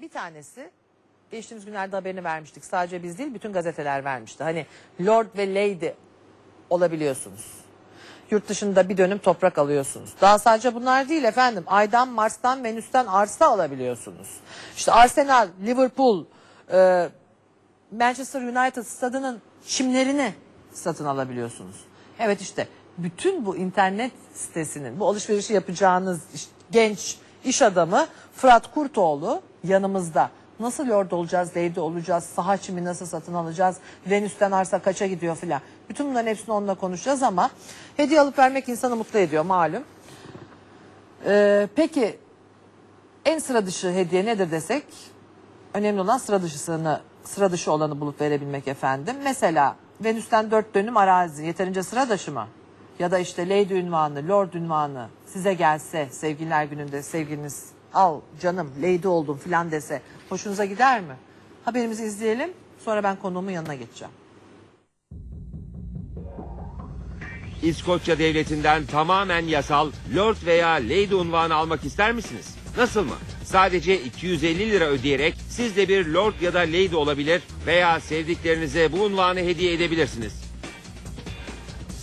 Bir tanesi geçtiğimiz günlerde haberini vermiştik. Sadece biz değil bütün gazeteler vermişti. Hani Lord ve Lady olabiliyorsunuz. Yurt dışında bir dönüm toprak alıyorsunuz. Daha sadece bunlar değil efendim. Aydan, Mars'tan, Venüs'ten arsa alabiliyorsunuz. İşte Arsenal, Liverpool, e, Manchester United stadının çimlerini satın alabiliyorsunuz. Evet işte bütün bu internet sitesinin bu alışverişi yapacağınız genç iş adamı Fırat Kurtoğlu yanımızda. Nasıl lord olacağız, lady olacağız, saha çimi nasıl satın alacağız, Venüs'ten arsa kaça gidiyor filan. Bütün bunların hepsini onunla konuşacağız ama hediye alıp vermek insanı mutlu ediyor malum. Ee, peki en sıra dışı hediye nedir desek önemli olan sıra dışısını sıra dışı olanı bulup verebilmek efendim. Mesela Venüs'ten dört dönüm arazi yeterince sıra dışı mı? Ya da işte Lady ünvanı, Lord ünvanı size gelse sevgililer gününde sevgiliniz al canım Lady oldum filan dese hoşunuza gider mi? Haberimizi izleyelim sonra ben konuğumun yanına geçeceğim. İskoçya devletinden tamamen yasal Lord veya Lady unvanı almak ister misiniz? Nasıl mı? Sadece 250 lira ödeyerek siz de bir Lord ya da Lady olabilir veya sevdiklerinize bu unvanı hediye edebilirsiniz.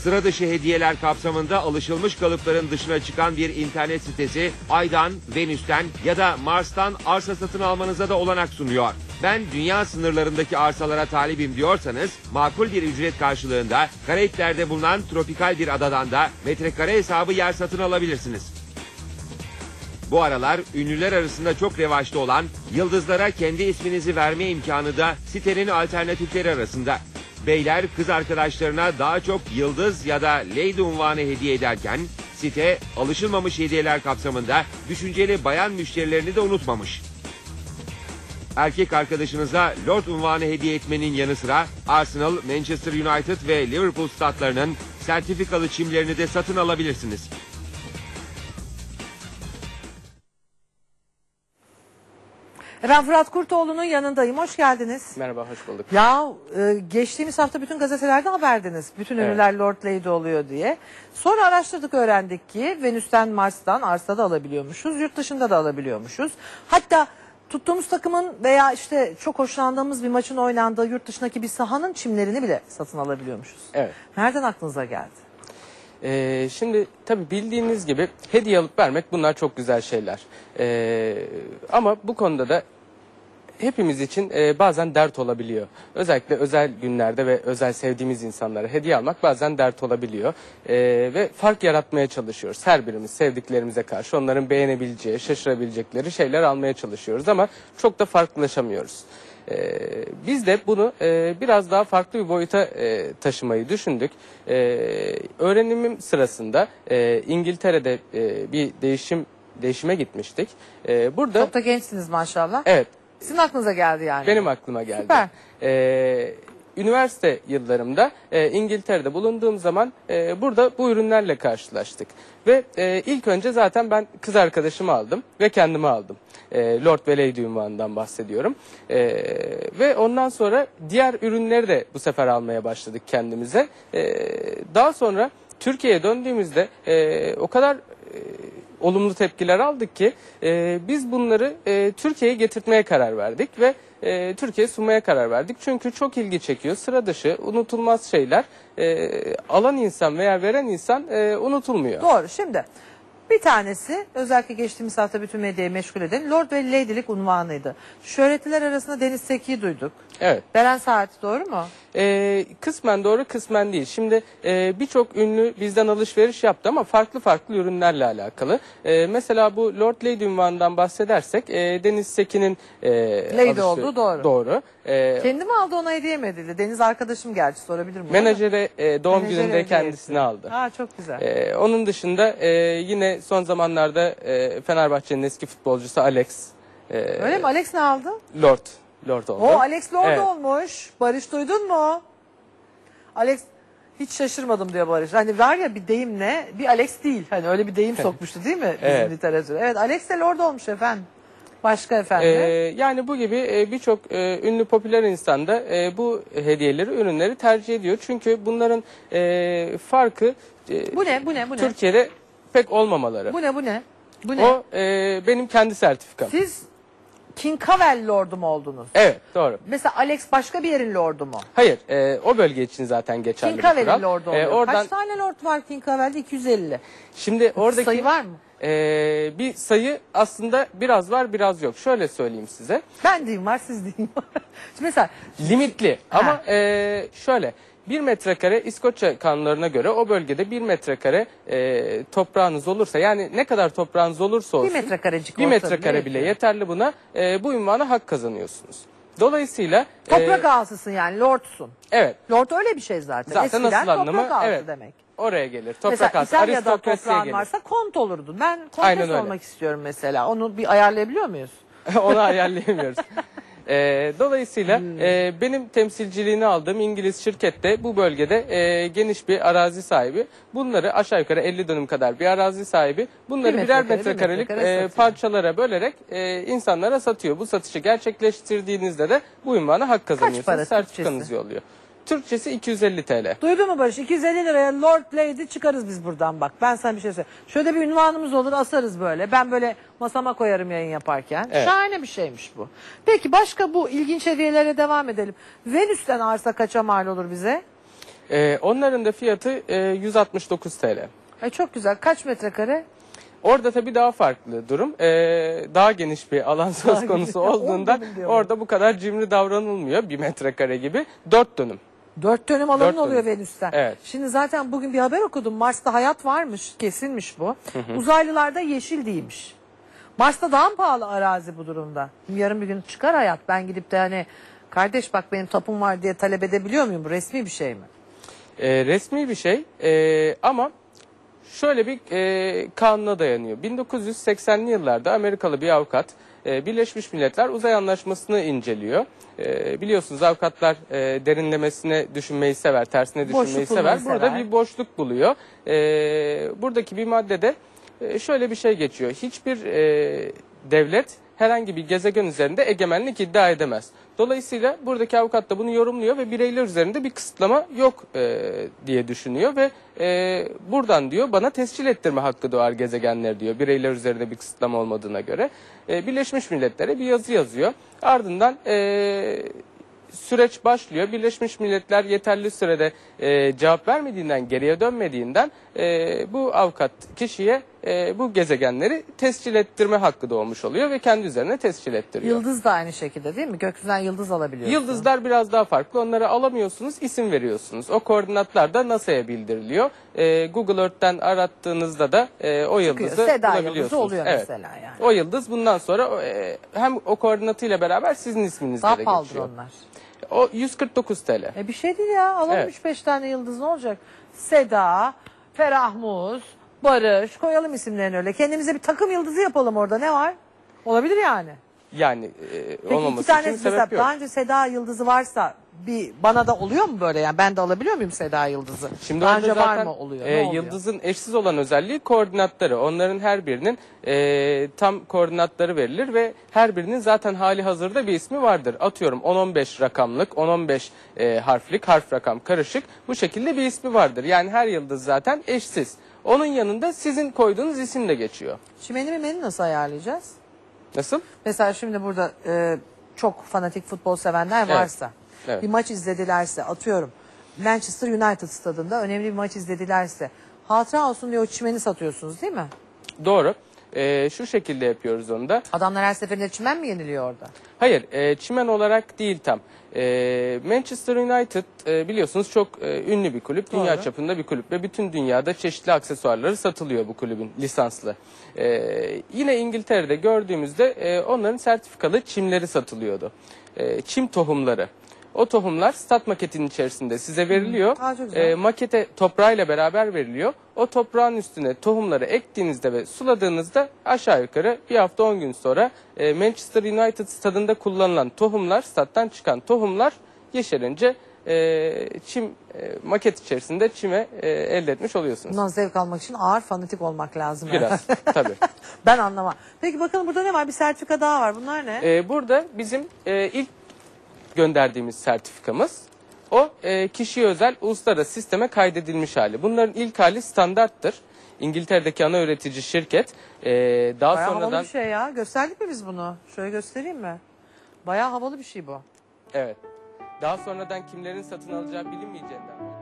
Sıra dışı hediyeler kapsamında alışılmış kalıpların dışına çıkan bir internet sitesi Ay'dan, Venüs'ten ya da Mars'tan arsa satın almanıza da olanak sunuyor. Ben dünya sınırlarındaki arsalara talibim diyorsanız makul bir ücret karşılığında Karayipler'de bulunan tropikal bir adadan da metrekare hesabı yer satın alabilirsiniz. Bu aralar ünlüler arasında çok revaçta olan yıldızlara kendi isminizi verme imkanı da sitenin alternatifleri arasında. Beyler kız arkadaşlarına daha çok yıldız ya da lady unvanı hediye ederken site alışılmamış hediyeler kapsamında düşünceli bayan müşterilerini de unutmamış. Erkek arkadaşınıza Lord unvanı hediye etmenin yanı sıra Arsenal, Manchester United ve Liverpool statlarının sertifikalı çimlerini de satın alabilirsiniz. Ben Fırat Kurtoğlu'nun yanındayım. Hoş geldiniz. Merhaba, hoş bulduk. Ya e, geçtiğimiz hafta bütün gazetelerde haberdiniz. Bütün Evet. ünlüler Lord Lady oluyor diye. Sonra araştırdık öğrendik ki Venüs'ten Mars'tan arsa da alabiliyormuşuz. Yurt dışında da alabiliyormuşuz. Hatta tuttuğumuz takımın veya işte çok hoşlandığımız bir maçın oynandığı yurt dışındaki bir sahanın çimlerini bile satın alabiliyormuşuz. Evet. Nereden aklınıza geldi? Ee, şimdi tabii bildiğiniz gibi hediye alıp vermek bunlar çok güzel şeyler. Ee, ama bu konuda da hepimiz için e, bazen dert olabiliyor. Özellikle özel günlerde ve özel sevdiğimiz insanlara hediye almak bazen dert olabiliyor. Ee, ve fark yaratmaya çalışıyoruz. Her birimiz sevdiklerimize karşı onların beğenebileceği, şaşırabilecekleri şeyler almaya çalışıyoruz ama çok da farklılaşamıyoruz. Ee, biz de bunu e, biraz daha farklı bir boyuta e, taşımayı düşündük. Ee, öğrenimim sırasında e, İngiltere'de e, bir değişim değişime gitmiştik. Ee, burada Çok da gençsiniz maşallah. evet Sizin aklınıza geldi yani. benim aklıma geldi. Süper. Ee, üniversite yıllarımda e, İngiltere'de bulunduğum zaman e, burada bu ürünlerle karşılaştık. Ve e, ilk önce zaten ben kız arkadaşımı aldım ve kendimi aldım. E, Lord ve Lady ünvanından bahsediyorum. E, ve ondan sonra diğer ürünleri de bu sefer almaya başladık kendimize. E, daha sonra Türkiye'ye döndüğümüzde e, o kadar e, olumlu tepkiler aldık ki e, biz bunları e, Türkiye'ye getirtmeye karar verdik ve e, Türkiye'ye sunmaya karar verdik. Çünkü çok ilgi çekiyor. Sıra dışı, unutulmaz şeyler. E, alan insan veya veren insan e, unutulmuyor. Doğru. Şimdi bir tanesi özellikle geçtiğimiz hafta bütün medyayı meşgul eden Lord ve Lady'lik unvanıydı. Şöhretliler arasında Deniz Seki'yi duyduk. Evet. Beren Saat doğru mu? E, kısmen doğru kısmen değil. Şimdi e, birçok ünlü bizden alışveriş yaptı ama farklı farklı ürünlerle alakalı. E, mesela bu Lord Lady ünvanından bahsedersek e, Deniz Sekin'in e, Lady alışver- olduğu doğru. Doğru. E, Kendi mi aldı ona hediye mi edildi? Deniz arkadaşım gerçi sorabilir miyim? menajere e, doğum Menajere gününde etti. aldı. Ha çok güzel. Ee, onun dışında e, yine son zamanlarda e, Fenerbahçe'nin eski futbolcusu Alex e, Öyle mi? Alex ne aldı? Lord Lord oldu. O Alex Lord Evet. olmuş. Barış duydun mu? Alex hiç şaşırmadım diyor Barış. Hani var ya bir deyim ne? Bir Alex değil. Hani öyle bir deyim sokmuştu değil mi bizim Evet. literatüre? Evet Alex de Lord olmuş efendim. Başka efendim. Ee, yani bu gibi e, birçok e, ünlü popüler insan da e, bu hediyeleri, ürünleri tercih ediyor. Çünkü bunların e, farkı e, bu ne? Bu ne? Bu ne? Türkiye'de pek olmamaları. Bu ne? Bu ne? Bu ne? O e, benim kendi sertifikam. Siz King Cavell lordu mu oldunuz? Evet doğru. Mesela Alex başka bir yerin lordu mu? Hayır e, o bölge için zaten geçerli King bir Cavell'in kural. lordu E, oradan Kaç tane lord var King Cavell'de? 250. şimdi oradaki Sayı var mı? e, bir sayı aslında biraz var biraz yok. Şöyle söyleyeyim size. Ben diyeyim var siz diyeyim var. Şimdi mesela Limitli ama e, şöyle bir metrekare İskoçya kanunlarına göre o bölgede bir metrekare e, toprağınız olursa yani ne kadar toprağınız olursa olsun bir metrekarecik bir olsa metrekare bile yeterli buna e, bu ünvana hak kazanıyorsunuz. Dolayısıyla e, Toprak ağasısın yani lordsun. evet Lord öyle bir şey zaten. Zaten Eskiden asıl anlamı, toprak ağası evet. demek. oraya gelir. Toprak Mesela ağası İtalya'da toprağın gelir. varsa kont olurdun. Ben kontes olmak istiyorum mesela. Onu bir ayarlayabiliyor muyuz? Onu ayarlayamıyoruz. Ee, dolayısıyla Hmm. e, benim temsilciliğini aldığım İngiliz şirkette bu bölgede e, geniş bir arazi sahibi. Bunları aşağı yukarı 50 dönüm kadar bir arazi sahibi. Bunları Bir birer metrekare, metrekarelik metrekare e, parçalara bölerek e, insanlara satıyor. Bu satışı gerçekleştirdiğinizde de bu ünvana hak kazanıyorsunuz. para Sertifikanız Türkçesi? yolluyor. Türkçesi 250 TL. Duydun mu Barış? 250 liraya Lord Lady çıkarız biz buradan bak. Ben sana bir şey söyleyeyim. Şöyle bir ünvanımız olur asarız böyle. Ben böyle masama koyarım yayın yaparken. Evet. Şahane bir şeymiş bu. Peki başka bu ilginç hediyelere devam edelim. Venüs'ten arsa kaça mal olur bize? E, onların da fiyatı e, 169 TL. Ay çok güzel. Kaç metrekare? Orada tabii daha farklı durum. Ee, daha geniş bir alan söz konusu olduğunda orada bu kadar cimri davranılmıyor. Bir metrekare gibi. Dört dönüm. Dört dönüm alanın Dört dönüm. oluyor Venüs'ten. Evet. Şimdi zaten bugün bir haber okudum. Mars'ta hayat varmış. Kesinmiş bu. Uzaylılarda yeşil değilmiş. Mars'ta daha mı pahalı arazi bu durumda? Yarın bir gün çıkar hayat. Ben gidip de hani kardeş bak benim tapum var diye talep edebiliyor muyum? Bu resmi bir şey mi? Ee, resmi bir şey Ee, ama şöyle bir e, kanuna dayanıyor. 1980'li yıllarda Amerikalı bir avukat e, Birleşmiş Milletler Uzay Anlaşması'nı inceliyor. E, biliyorsunuz avukatlar e, derinlemesine düşünmeyi sever, tersine Boşluk düşünmeyi bulmayı sever. Burada sever. bir boşluk buluyor. E, buradaki bir maddede e, şöyle bir şey geçiyor. Hiçbir e, devlet herhangi bir gezegen üzerinde egemenlik iddia edemez. Dolayısıyla buradaki avukat da bunu yorumluyor ve bireyler üzerinde bir kısıtlama yok e, diye düşünüyor ve e, buradan diyor bana tescil ettirme hakkı doğar gezegenler diyor bireyler üzerinde bir kısıtlama olmadığına göre. E, Birleşmiş Milletler'e bir yazı yazıyor. Ardından e, süreç başlıyor. Birleşmiş Milletler yeterli sürede e, cevap vermediğinden, geriye dönmediğinden e, bu avukat kişiye e, bu gezegenleri tescil ettirme hakkı doğmuş oluyor ve kendi üzerine tescil ettiriyor. Yıldız da aynı şekilde değil mi? Gökyüzünden yıldız alabiliyorsun. Yıldızlar biraz daha farklı. Onları alamıyorsunuz, isim veriyorsunuz. O koordinatlar da NASA'ya bildiriliyor. E, Google Earth'ten arattığınızda da e, o Çıkıyor. yıldızı Seda yıldızı oluyor Evet. mesela yani. O yıldız bundan sonra e, hem o koordinatıyla beraber sizin isminizle Daha de geçiyor. onlar. O 149 TL. E bir şey değil ya. Alalım Evet. 3-5 tane yıldız ne olacak? Seda, Ferahmuz, Barış koyalım isimlerini öyle. Kendimize bir takım yıldızı yapalım orada ne var? Olabilir yani. Yani e, Peki olmaması iki tane için mesela sebep yok. daha önce Seda yıldızı varsa bir bana da oluyor mu böyle yani ben de alabiliyor muyum Seda yıldızı? Şimdi daha orada önce zaten var mı oluyor? e, oluyor? yıldızın eşsiz olan özelliği koordinatları. Onların her birinin e, tam koordinatları verilir ve her birinin zaten hali hazırda bir ismi vardır. Atıyorum 10-15 rakamlık, 10-15 e, harflik, harf rakam karışık bu şekilde bir ismi vardır. Yani her yıldız zaten eşsiz. Onun yanında sizin koyduğunuz isim de geçiyor. Çimeni mimeni nasıl ayarlayacağız? Nasıl? Mesela şimdi burada e, çok fanatik futbol sevenler varsa Evet. bir maç izledilerse atıyorum Manchester United stadında önemli bir maç izledilerse hatıra olsun diye o çimeni satıyorsunuz değil mi? Doğru. E, şu şekilde yapıyoruz onu da. Adamlar her seferinde çimen mi yeniliyor orada? Hayır, e, çimen olarak değil tam. E, Manchester United e, biliyorsunuz çok e, ünlü bir kulüp, dünya Doğru. çapında bir kulüp ve bütün dünyada çeşitli aksesuarları satılıyor bu kulübün lisanslı. E, yine İngiltere'de gördüğümüzde e, onların sertifikalı çimleri satılıyordu. E, çim tohumları. O tohumlar stat maketinin içerisinde size veriliyor. Aa, çok güzel. E, makete toprağıyla beraber veriliyor. O toprağın üstüne tohumları ektiğinizde ve suladığınızda aşağı yukarı bir hafta 10 gün sonra e, Manchester United stadında kullanılan tohumlar, stat'tan çıkan tohumlar yeşerince e, çim e, maket içerisinde çime e, elde etmiş oluyorsunuz. Bundan zevk almak için ağır fanatik olmak lazım. Biraz tabii. ben anlamam. Peki bakalım burada ne var? Bir sertifika daha var. Bunlar ne? E, burada bizim e, ilk gönderdiğimiz sertifikamız o e, kişiye özel uluslararası sisteme kaydedilmiş hali. Bunların ilk hali standarttır. İngiltere'deki ana üretici şirket e, daha Bayağı havalı sonradan bir şey ya. Gösterdik mi biz bunu? Şöyle göstereyim mi? Bayağı havalı bir şey bu. evet daha sonradan kimlerin satın alacağı bilinmeyeceğinden